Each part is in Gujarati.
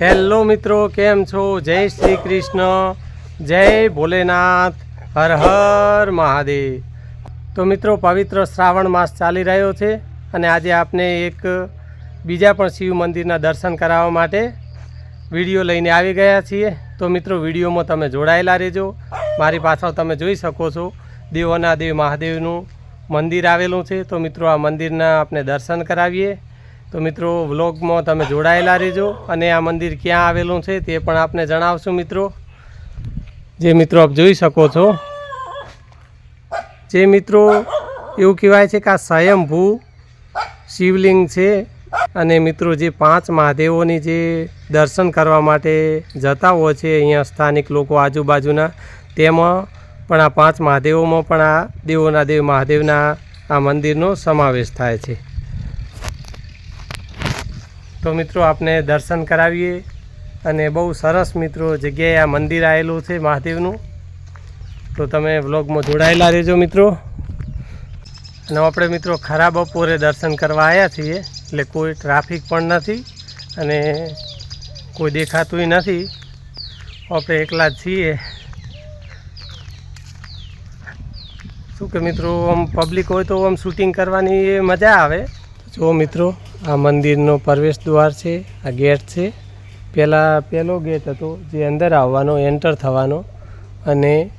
હેલો મિત્રો, કેમ છો? જય શ્રી કૃષ્ણ. જય ભોલેનાથ. હર હર મહાદેવ. તો મિત્રો, પવિત્ર શ્રાવણ માસ ચાલી રહ્યો છે અને આજે આપને એક બીજા પણ શિવ મંદિરના દર્શન કરાવવા માટે વીડિયો લઈને આવી ગયા છીએ. તો મિત્રો, વિડીયોમાં તમે જોડાયેલા રહેજો. મારી પાછળ તમે જોઈ શકો છો, દેવોના દેવ મહાદેવનું મંદિર આવેલું છે. તો મિત્રો, આ મંદિરના આપણે દર્શન કરાવીએ. તો મિત્રો, વ્લોગમાં તમે જોડાયેલા રહેજો અને આ મંદિર ક્યાં આવેલું છે તે પણ આપને જણાવશું મિત્રો. જે મિત્રો આપ જોઈ શકો છો, જે મિત્રો એવું કહેવાય છે કે આ સ્વયંભૂ શિવલિંગ છે અને મિત્રો જે પાંચ મહાદેવોની જે દર્શન કરવા માટે જતા હોય છે અહીંયા સ્થાનિક લોકો આજુબાજુના, તેમાં પણ આ પાંચ મહાદેવોમાં પણ આ દેવોના દેવ મહાદેવના આ મંદિરનો સમાવેશ થાય છે. તો મિત્રો આપને દર્શન કરાવીએ અને બહુ સરસ મિત્રો જગ્યાએ આ મંદિર આવેલું છે મહાદેવનું. તો તમે વ્લોગમાં જોડાયેલા રહેજો મિત્રો. અને આપણે મિત્રો ખરા બપોરે દર્શન કરવા આવ્યા છીએ, એટલે કોઈ ટ્રાફિક પણ નથી અને કોઈ દેખાતુંય નથી. આપણે એકલા જ છીએ. શું કે મિત્રો, આમ પબ્લિક હોય તો આમ શૂટિંગ કરવાની મજા આવે? જો મિત્રો આ મંદિરનો પ્રવેશ દ્વાર છે, આ ગેટ છે. પહેલાં, પહેલો ગેટ હતો જે અંદર આવવાનો એન્ટર થવાનો અને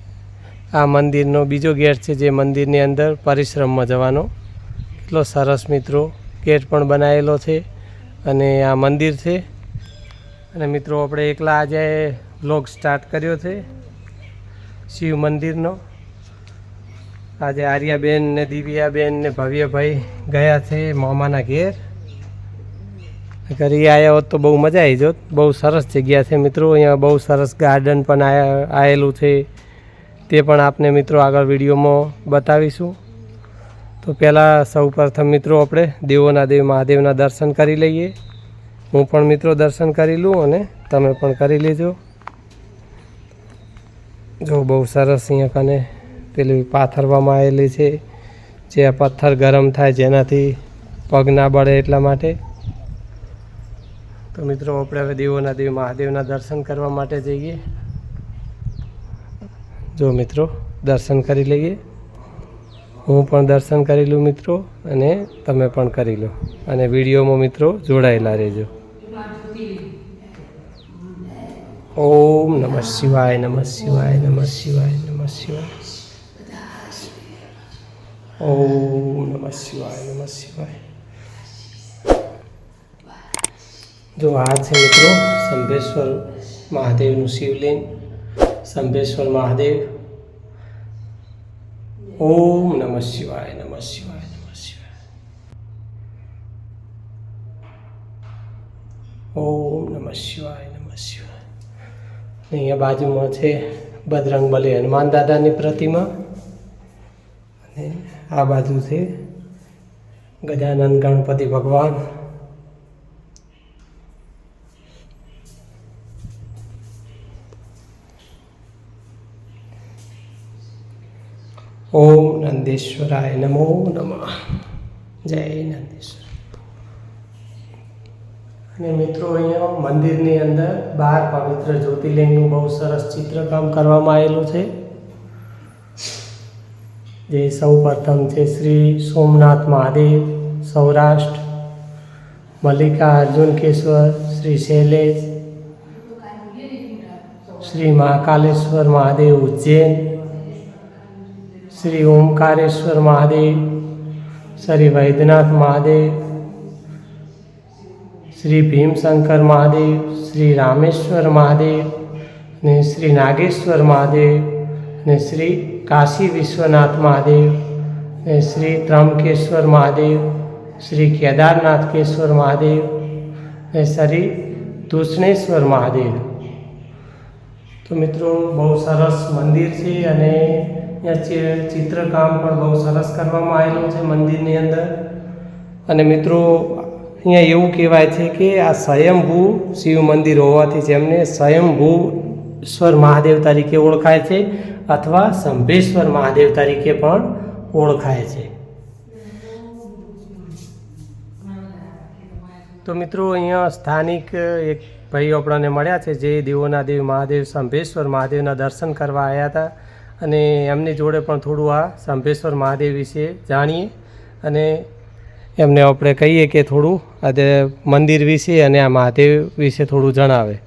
આ મંદિરનો બીજો ગેટ છે જે મંદિરની અંદર પરિશ્રમમાં જવાનો. કેટલો સરસ મિત્રો, ગેટ પણ બનાવેલો છે અને આ મંદિર છે. અને મિત્રો, આપણે એકલા આજે બ્લોગ સ્ટાર્ટ કર્યો છે, શિવ મંદિરનો. આજે આર્યાબેન ને દિવ્યાબેન ને ભવ્યભાઈ ગયા છે મામાના ઘેર. ઘરે આવ્યા હોત તો બહુ મજા આવી જોત. બહુ સરસ જગ્યા છે મિત્રો. અહીંયા બહુ સરસ ગાર્ડન પણ આવેલું છે. તે પણ આપને મિત્રો આગળ વિડીયોમાં બતાવીશું. તો પહેલાં સૌ પ્રથમ મિત્રો આપણે દેવોના દેવ, મહાદેવના દર્શન કરી લઈએ. હું પણ મિત્રો દર્શન કરી લઉં અને તમે પણ કરી લેજો. જો બહુ સરસ અહીંયા કને પેલી પાથરવામાં આવેલી છે. જે પથ્થર ગરમ થાય જેનાથી પગ ના બળે એટલા માટે. તો મિત્રો, આપણે હવે દેવોના દેવ, મહાદેવના દર્શન કરવા માટે જઈએ. જો મિત્રો, દર્શન કરી લઈએ. હું પણ દર્શન કરી લઉં મિત્રો, અને તમે પણ કરી લો. અને વિડીયોમાં મિત્રો જોડાયેલા રહેજો. ઓમ નમઃ શિવાય નમઃ શિવાય નમઃ શિવાય નમઃ શિવાય. ઓમ નમઃ શિવાય નમઃ શિવાય. જો આ છે મિત્રો, સંભેશ્વર મહાદેવનું શિવલિંગ, સંભેશ્વર મહાદેવ. ઓમ નમઃ શિવાય નમઃ શિવાય નમઃ શિવાય. ઓમ નમઃ શિવાય નમઃ શિવાય. અહીંયા બાજુમાં છે બજરંગ બલી હનુમાન દાદાની પ્રતિમા. અને આ બાજુ છે ગજાનંદ ગણપતિ ભગવાન. ઓમ નંદેશ્વરાય નમો નમઃ. જય નંદેશ્વર. અને મિત્રો અહીંયા મંદિરની અંદર બાર પવિત્ર જ્યોતિર્લિંગનું બહુ સરસ ચિત્રકામ કરવામાં આવેલું છે. જે સૌ પ્રથમ છે શ્રી સોમનાથ મહાદેવ, સૌરાષ્ટ્ર, મલ્લિકા અર્જુન કેશ્વર, શ્રી શૈલેષ, શ્રી મહાકાલેશ્વર મહાદેવ ઉજ્જૈન શ્રી ઓમકારેશ્વર મહાદેવ, શ્રી વૈદ્યનાથ મહાદેવ, શ્રી ભીમશંકર મહાદેવ, શ્રી રામેશ્વર મહાદેવ ને શ્રી નાગેશ્વર મહાદેવ ને શ્રી કાશી વિશ્વનાથ મહાદેવ ને શ્રી ત્રંબકેશ્વર મહાદેવ, શ્રી કેદારનાથકેશ્વર મહાદેવ ને શ્રી તૂષ્ણેશ્વર મહાદેવ. તો મિત્રો, બહુ સરસ મંદિર છે અને અહીંયા ચિત્રકામ પણ બહુ સરસ કરવામાં આવેલું છે મંદિરની અંદર. અને મિત્રો, અહીંયા એવું કહેવાય છે કે આ સ્વયંભૂ શિવ મંદિર હોવાથી જેમને સ્વયંભૂશ્વર મહાદેવ તરીકે ઓળખાય છે અથવા સંભેશ્વર મહાદેવ તરીકે પણ ઓળખાય છે. તો મિત્રો, અહીંયા સ્થાનિક એક ભાઈઓ આપણને મળ્યા છે જે દેવોના દેવ મહાદેવ, સંભેશ્વર મહાદેવના દર્શન કરવા આવ્યા હતા. અને એમની જોડે પણ થોડું આ સંભેશ્વર મહાદેવ વિશે જાણીએ. અને એમને આપણે કહીએ કે થોડું આજે મંદિર વિશે અને આ મહાદેવ વિશે થોડું જણાવે.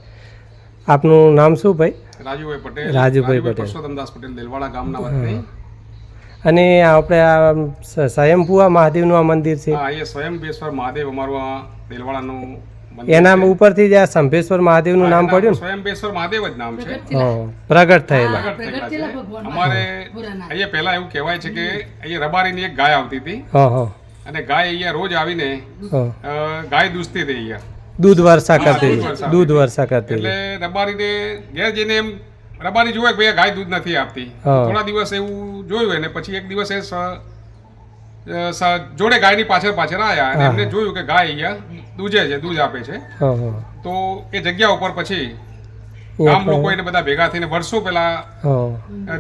આપનું નામ શું ભાઈ? રાજુભાઈ પટેલ. રાજુભાઈ પટેલ. પરસોત્તમદાસ પટેલ દેલવાડા ગામના વતની. અને આપણે આ સ્વયંભુઆ મહાદેવનું આ મંદિર છે? આ અહીંયા સ્વયંભેશ્વર મહાદેવ અમારું આ દેલવાડાનું એના ઉપરથી જ આ સંભેશ્વર મહાદેવનું નામ પડ્યું સ્વયંભેશ્વર મહાદેવ જ નામ છે. પ્રગટ થયેલા. પ્રગટ થયેલા છે. અમારે અહીંયા પહેલા એવું કહેવાય છે કે અહીંયા રબારીની એક ગાય આવતી હતી. હા હા. અને ગાય અહીંયા રોજ આવીને ગાય દૂધતી હતી અહીંયા. દૂધ વર્ષા કરતી દૂધ વર્ષા. કરતી એટલે રબારીને ઘેર જઈને એમ રબારી જોવે કે ભાઈ ગાય દૂધ નથી આપતી. થોડા દિવસ એવું જોયું એને પછી એક દિવસ સ- જોડે ગાયની પાછળ પાછળ આવ્યા અને એમને જોયું કે ગાય અહીંયા દૂજે છે દૂધ આપે છે. તો એ જગ્યા ઉપર પછી ગામ લોકો એને બધા ભેગા થઈને વર્ષો પહેલા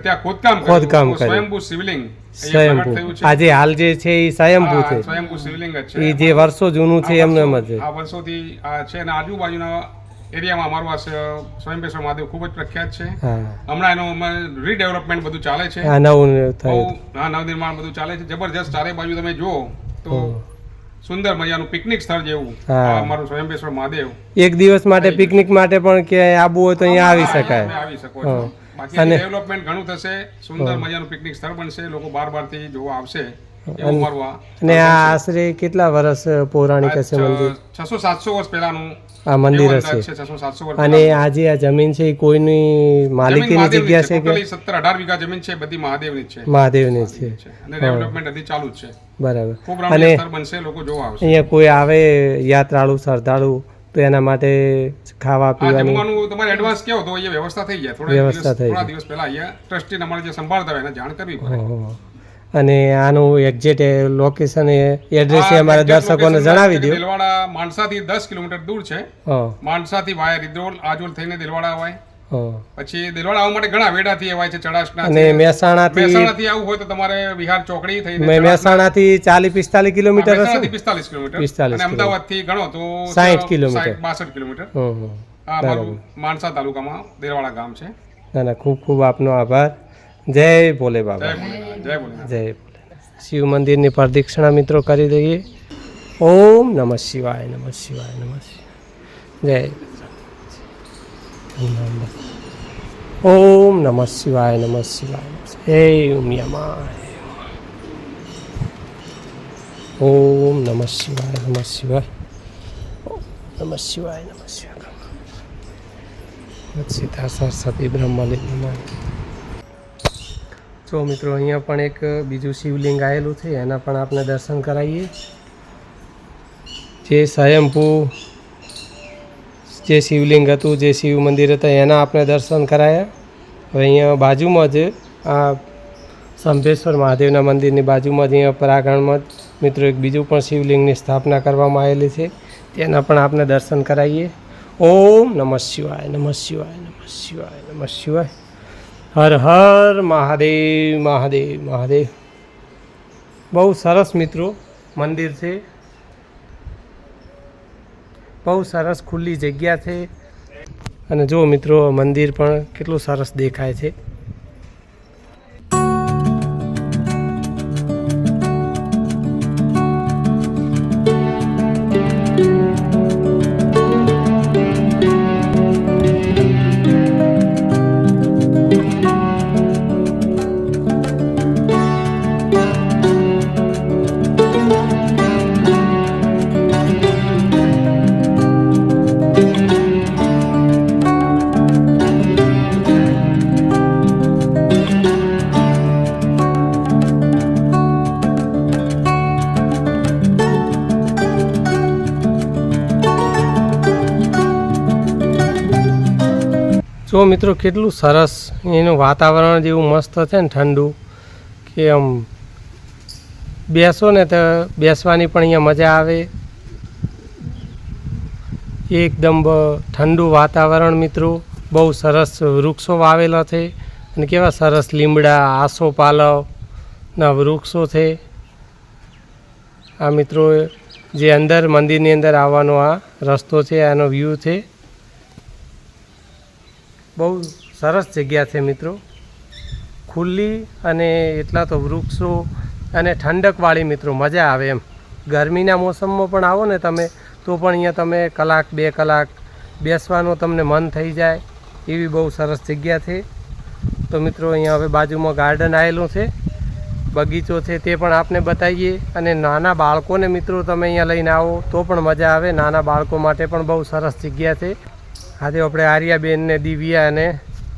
ત્યાં ખોદકામ ખોદકામ. સ્વયંભૂ શિવલિંગ સ્વયંભૂ. છે. આજે હાલ જે છે એ સ્વયંભૂ છે. સ્વયંભૂ શિવલિંગ જ એ જે વર્ષો જૂનું છે એમને એમ જ છે. આ વર્ષોથી આ છે અને આજુબાજુના એરિયામાં અમારું આ સ- મહાદેવ ખૂબ જ પ્રખ્યાત છે. હમણાં એનું રીડેવલપમેન્ટ બધું ચાલે છે. હા નવનિર્માણ બધું ચાલે છે. જબરજસ્ત ચારે બાજુ તમે જુઓ તો સુંદર મજાનું પિકનિક સ્થળ જેવું અમારું સ્વયંભેશ્વર મહાદેવ. એક દિવસ માટે પિકનિક માટે પણ ક્યાંય આવવું હોય તો અહીંયા આવી શકાય. આવી શકો છો. બાકી ડેવલપમેન્ટ ઘણું થશે. સુંદર મજાનું પિકનિક સ્થળ બનશે. લોકો બાર બારથી જોવા આવશે. અને આ આશરે કેટલા વર્ષ પૌરાણિક હશે મંદિર? છસો સાતસો વર્ષ પહેલાનું આ મંદિર હશે. અને આજે આ જમીન છે એ કોઈની માલિકીની જગ્યા છે કે? સત્તર અઢાર વીઘા જમીન છે બધી મહાદેવની છે. મહાદેવની છે. અને ડેવલપમેન્ટ હજી ચાલુ છે. બરાબર. અને બનશે લોકો જોવા આવશે. અહીંયા કોઈ આવે યાત્રાળુ શ્રદ્ધાળુ તો એના માટે ખાવા પીવાનું જમવાનું તમારે એડવાન્સ કહો તો અહીંયા વ્યવસ્થા થઈ જાય થોડા વ્યવસ્થા થઈ થોડા દિવસ પહેલા અહીંયા ટ્રસ્ટી અમારે જે સંભાળતા હોય એને જાણ કરવી પડે. અને આનું એક્ઝેક્ટ લોકેશન એડ્રેસ અમારા દર્શકોને જણાવી દો કે માણસાથી દસ કિલોમીટર દૂર છે. માણસાથી વાયા રિદ્રોલ આજોલ થઈને દિલવાડા અવાય. પછી દેલવાડા આવવા માટે ઘણા વેડાથી અવાય છે ચડાસના અને મહેસાણાથી મહેસાણાથી આવું હોય તો તમારે વિહાર ચોકડી થઈને મહેસાણાથી ચાલીસ પિસ્તાલીસ કિલોમીટર હશે? પિસ્તાલીસ કિલોમીટર. 45 અને અમદાવાદથી ગણો તો 60 કિલોમીટર. બાસઠ કિલોમીટર. અમારું માણસા તાલુકામાં દેરવાડા ગામ છે. ના ના ખૂબ ખૂબ આપનો આભાર. જય ભોલે બાબા. જય ભોલેનાથ શિવ મંદિરની પ્રદક્ષિણા મિત્રો કરી દઈએ. ઓમ નમઃ શિવાય નમઃ શિવાય નમઃ શિવાય. જય ઓમ નમઃ શિવાય નમઃ શિવાય. હે ઉમિયામાં ઓમ નમઃ શિવાય નમઃ શિવાય. નમઃ શિવાય નમઃ શિવાય. સીતા સરસ્વતી બ્રહ્મલિંગ જો મિત્રો, અહીંયા પણ એક બીજું શિવલિંગ આવેલું છે, એના પણ આપણે દર્શન કરાવીએ. જે સ્વયંભૂ જે શિવલિંગ હતું, જે શિવ મંદિર હતા, એના આપણે દર્શન કરાયા. હવે અહીંયા બાજુમાં જ આ સંભેશ્વર મહાદેવના મંદિરની બાજુમાં જ અહીંયા પરાગણમાં મિત્રો, એક બીજું પણ શિવલિંગની સ્થાપના કરવામાં આવેલી છે. તેના પણ આપણે દર્શન કરાવીએ. ઓમ નમઃ શિવાય નમઃ શિવાય નમઃ શિવાય નમઃ શિવાય. હર હર મહાદેવ મહાદેવ મહાદેવ. બહુ સરસ મિત્રો મંદિર છે. બહુ સરસ ખુલ્લી જગ્યા છે. અને જો મિત્રો, મંદિર પણ કેટલું સરસ દેખાય છે. જો મિત્રો કેટલું સરસ એનું વાતાવરણ જેવું મસ્ત છે ને ઠંડુ, કે આમ બેસો ને તો બેસવાની પણ અહીંયા મજા આવે. એકદમ ઠંડુ વાતાવરણ મિત્રો, બહુ સરસ વૃક્ષો વાવેલા છે અને કેવા સરસ લીમડા, આસો પાલવના વૃક્ષો છે. આ મિત્રો જે અંદર મંદિરની અંદર આવવાનો આ રસ્તો છે, આનો વ્યૂ છે. બહુ સરસ જગ્યા છે મિત્રો. ખુલ્લી અને એટલા તો વૃક્ષો અને ઠંડકવાળી મિત્રો મજા આવે એમ. ગરમીના મોસમમાં પણ આવો ને તમે, તો પણ અહીંયા તમે કલાક, બે કલાક બેસવાનું તમને મન થઈ જાય. એવી બહુ સરસ જગ્યા છે. તો મિત્રો અહીંયા હવે બાજુમાં ગાર્ડન આવેલું છે. બગીચો છે તે પણ આપને બતાવીએ. અને નાના બાળકોને મિત્રો તમે અહીંયા લઈને આવો, તો પણ મજા આવે. નાના બાળકો માટે પણ બહુ સરસ જગ્યા છે. આજે આપણે આર્યાબેન ને દિવ્યા અને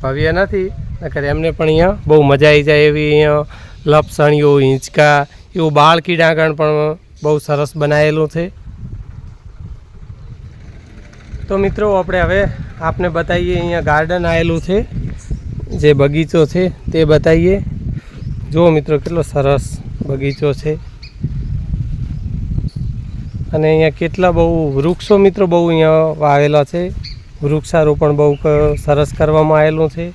ભવ્ય નથી, નકર એમને પણ અહીંયા બહુ મજા આવી જાય એવી અહીંયા લપસણીઓ, હિંચકા, એવું બાળ કીડાગણ પણ બહુ સરસ બનાવેલું છે. તો મિત્રો, આપણે હવે આપને બતાવીએ, અહીંયા ગાર્ડન આવેલું છે, જે બગીચો છે, તે બતાવીએ. જુઓ મિત્રો, કેટલો સરસ બગીચો છે. અને અહીંયા કેટલા બહુ વૃક્ષો મિત્રો બહુ અહીંયા વાવેલા છે. વૃક્ષારોપણ બહુ સરસ કરવામાં આવેલું છે.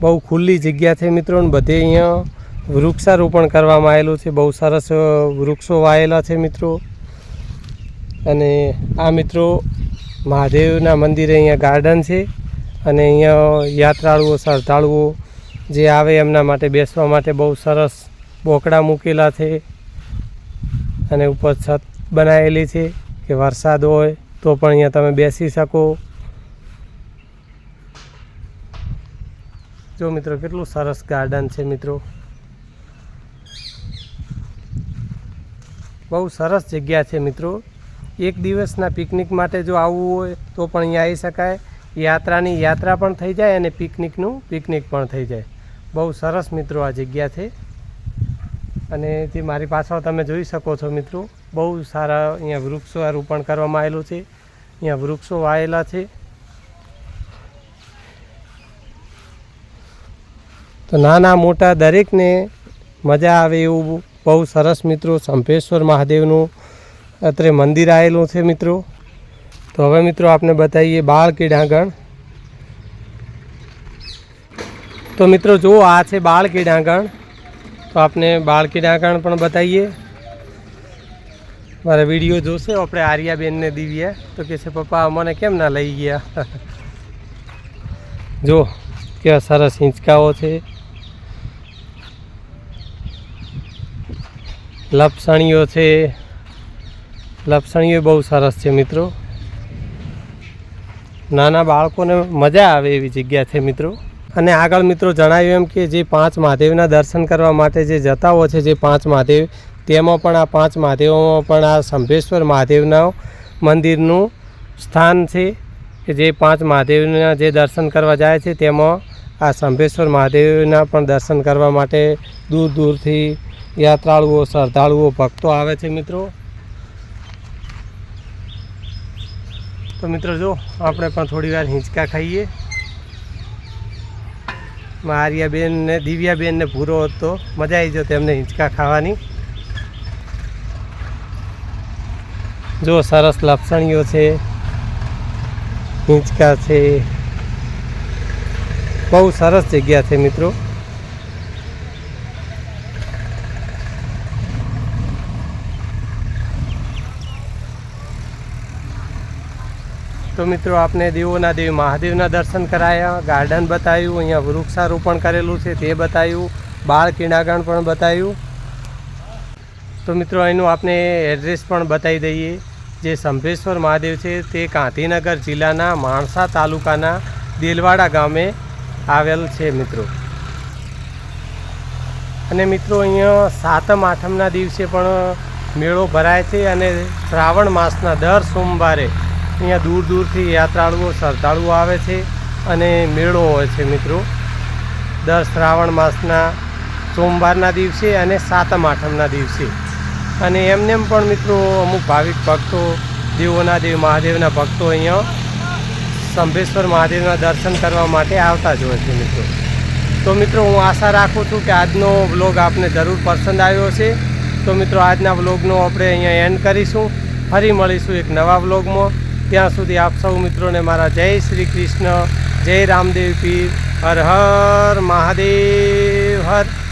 બહુ ખુલ્લી જગ્યા છે મિત્રો બધે અહીંયા વૃક્ષારોપણ કરવામાં આવેલું છે. બહુ સરસ વૃક્ષો વાયેલા છે મિત્રો. અને આ મિત્રો મહાદેવના મંદિરે અહીંયા ગાર્ડન છે. અને અહીંયા યાત્રાળુઓ, શ્રદ્ધાળુઓ જે આવે એમના માટે બેસવા માટે બહુ સરસ બોકડા મૂકેલા છે. અને ઉપર છત બનાવેલી છે કે વરસાદ હોય તો પણ અહીંયા તમે બેસી શકો. જો મિત્રો, કેટલું સરસ ગાર્ડન છે મિત્રો. બહુ સરસ જગ્યા છે મિત્રો. એક દિવસના પિકનિક માટે જો આવવું હોય તો પણ અહીંયા આવી શકાય. યાત્રાની યાત્રા પણ થઈ જાય અને પિકનિકનું પિકનિક પણ થઈ જાય. બહુ સરસ મિત્રો આ જગ્યા છે. અને જે મારી પાછળ તમે જોઈ શકો છો મિત્રો, બહુ સારા અહીંયા વૃક્ષો રોપણ કરવામાં આવેલું છે. અહીંયા વૃક્ષો વાયેલા છે. તો નાના મોટા દરેકને મજા આવે એવું બહુ સરસ મિત્રો સંપેશ્વર મહાદેવનું અત્રે મંદિર આવેલું છે મિત્રો. તો હવે મિત્રો આપને બતાવીએ બાળ ક્રીડાંગણ તો મિત્રો જુઓ આ છે બાળ ક્રીડાંગણ તો આપને બાળ ક્રીડાંગણ પણ બતાવીએ. મારા વીડિયો જોશે આપણે આર્યાબેનને દીવીએ તો કહે છે, પપ્પા મને કેમ ના લઈ ગયા? જો, કેવા સરસ હિંચકાઓ છે. લપસણીઓ છે. લપસણીઓ બહુ સરસ છે મિત્રો. નાના બાળકોને મજા આવે એવી જગ્યા છે મિત્રો. અને આગળ મિત્રો જણાવ્યું એમ કે જે પાંચ મહાદેવના દર્શન કરવા માટે જે જતા હોય છે, જે પાંચ મહાદેવ, તેમાં પણ આ પાંચ મહાદેવોમાં પણ આ સંભેશ્વર મહાદેવના મંદિરનું સ્થાન છે કે જે પાંચ મહાદેવના જે દર્શન કરવા જાય છે, તેમાં આ સંભેશ્વર મહાદેવના પણ દર્શન કરવા માટે દૂર દૂરથી યાત્રાળુઓ, શ્રદ્ધાળુઓ, ભક્તો આવે છે મિત્રો. તો મિત્રો જો, આપણે પણ થોડી વાર હિંચકા ખાઈએ. મારિયાબેન ને દિવ્યાબેન ને ભૂરો હતો. મજા આવી જતો એમને હિંચકા ખાવાની. જો સરસ લપસણીઓ છે, હિંચકા છે. બહુ સરસ જગ્યા છે મિત્રો. તો મિત્રો, આપને દેવોના દેવી મહાદેવના દર્શન કરાયા, ગાર્ડન બતાવ્યું, અહીંયા વૃક્ષારોપણ કરેલું છે, તે બતાવ્યું, બાળ કિણાગણ પણ બતાવ્યું. તો મિત્રો અહીંનું આપને એડ્રેસ પણ બતાવી દઈએ. જે સંભેશ્વર મહાદેવ છે, તે ગાંધીનગર જિલ્લાના માણસા તાલુકાના દેલવાડા ગામે આવેલ છે, મિત્રો. અને મિત્રો, અહીંયા સાતમ આઠમના દિવસે પણ મેળો ભરાય છે અને શ્રાવણ માસના દર સોમવારે અહીંયા દૂર દૂરથી યાત્રાળુઓ શ્રદ્ધાળુઓ આવે છે અને મેળો હોય છે મિત્રો. દર શ્રાવણ માસના સોમવારના દિવસે અને સાતમ આઠમના દિવસે. અને એમને પણ મિત્રો અમુક ભાવિક ભક્તો, દેવોના દેવ, મહાદેવના ભક્તો અહીંયા સંભેશ્વર મહાદેવના દર્શન કરવા માટે આવતા જ હોય છે મિત્રો. તો મિત્રો, હું આશા રાખું છું કે આજનો વ્લોગ આપને જરૂર પસંદ આવ્યો છે તો મિત્રો, આજના વ્લોગનો આપણે અહીંયા એન્ડ કરીશું. ફરી મળીશું એક નવા વ્લોગમાં. ત્યાં સુધી આપ સૌ મિત્રોને મારા જય શ્રી કૃષ્ણ, જય રામદેવ પીર, હર હર મહાદેવ, હર.